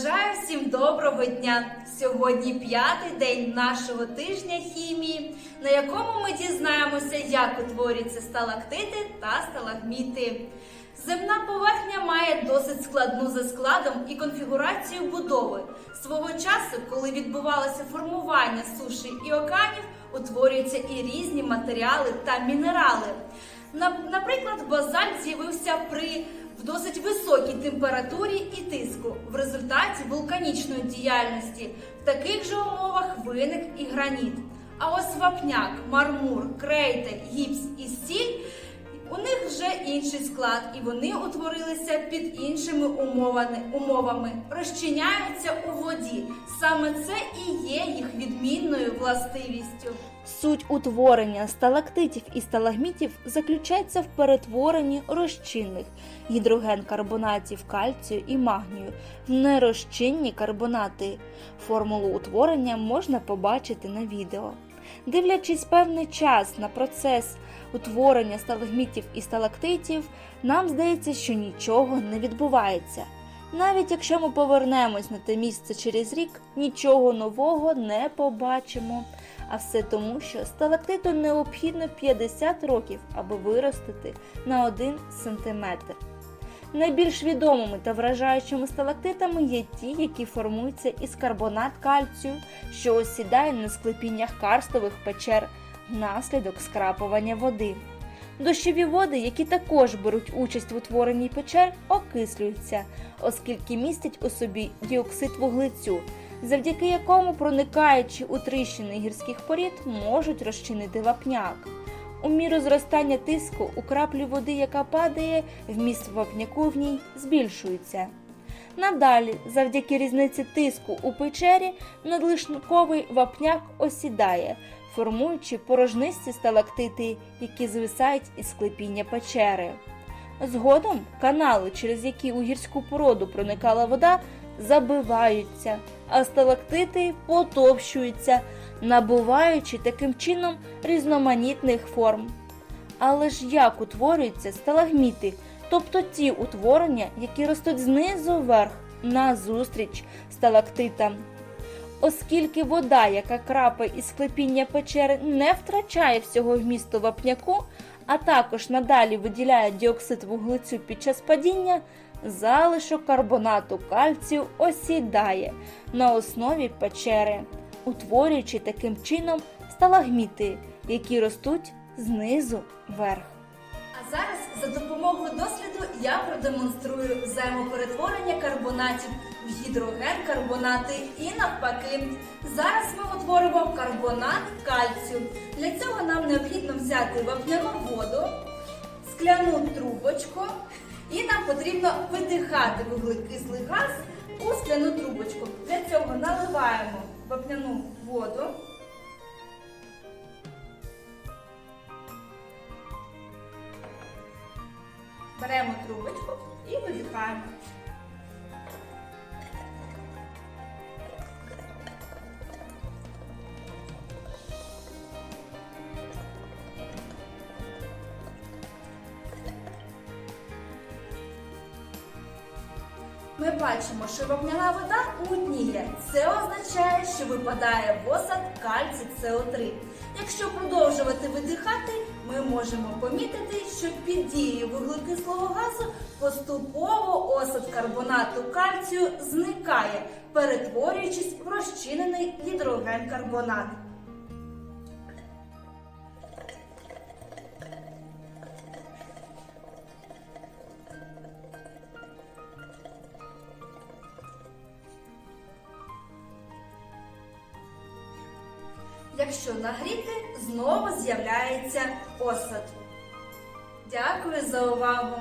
Бажаю всім доброго дня! Сьогодні п'ятий день нашого тижня хімії, на якому ми дізнаємося, як утворюються сталактити та сталагміти. Земна поверхня має досить складну за складом і конфігурацію будови. Свого часу, коли відбувалося формування суші і океанів, утворюються і різні матеріали та мінерали. Наприклад, базальт з'явився при в досить високій температурі і тиску результаті вулканічної діяльності. В таких же умовах виник і граніт. А ось вапняк, мармур, крейте, гіпс і стіль у них вже інший склад, і вони утворилися під іншими умовами, умовами, розчиняються у воді. Саме це і є їх відмінною властивістю. Суть утворення сталактитів і сталагмітів заключається в перетворенні розчинних гідрогенкарбонатів кальцію і магнію в нерозчинні карбонати. Формулу утворення можна побачити на відео. Дивлячись певний час на процес утворення сталагмітів і сталактитів, нам здається, що нічого не відбувається. Навіть якщо ми повернемось на те місце через рік, нічого нового не побачимо. А все тому, що сталактиту необхідно 50 років, аби виростити на 1 см. Найбільш відомими та вражаючими сталактитами є ті, які формуються із карбонат кальцію, що осідає на склепіннях карстових печер внаслідок скрапування води. Дощові води, які також беруть участь в утворенні печер, окислюються, оскільки містять у собі діоксид вуглецю, завдяки якому, проникаючи у тріщини гірських порід, можуть розчинити вапняк. У міру зростання тиску у краплю води, яка падає, вміст вапняку в ній збільшується. Надалі, завдяки різниці тиску у печері, надлишковий вапняк осідає, формуючи порожнисті сталактити, які звисають із склепіння печери. Згодом канали, через які у гірську породу проникала вода, забиваються, а сталактити потовщуються, набуваючи таким чином різноманітних форм. Але ж як утворюються сталагміти, тобто ті утворення, які ростуть знизу вверх назустріч сталактитам? Оскільки вода, яка крапає із склепіння печери, не втрачає всього вмісту вапняку, а також надалі виділяє діоксид вуглецю під час падіння, залишок карбонату кальцію осідає на основі печери, утворюючи таким чином сталагміти, які ростуть знизу вверх. Зараз за допомогою досліду я продемонструю взаємоперетворення карбонатів в гідрогенкарбонати і навпаки. Зараз ми утворимо карбонат кальцію. Для цього нам необхідно взяти вапняну воду, скляну трубочку і нам потрібно видихати вуглекислий газ у скляну трубочку. Для цього наливаємо вапняну воду. Беремо трубочку і видихаємо. Ми бачимо, що вапняна вода мутніє. Це означає, що випадає в осад кальцій СО3. Якщо продовжувати видихати, ми можемо помітити, що під дією вуглекислого газу поступово осад карбонату кальцію зникає, перетворюючись в розчинений гідрогенкарбонат. Якщо нагріти, знову з'являється осад. Дякую за увагу!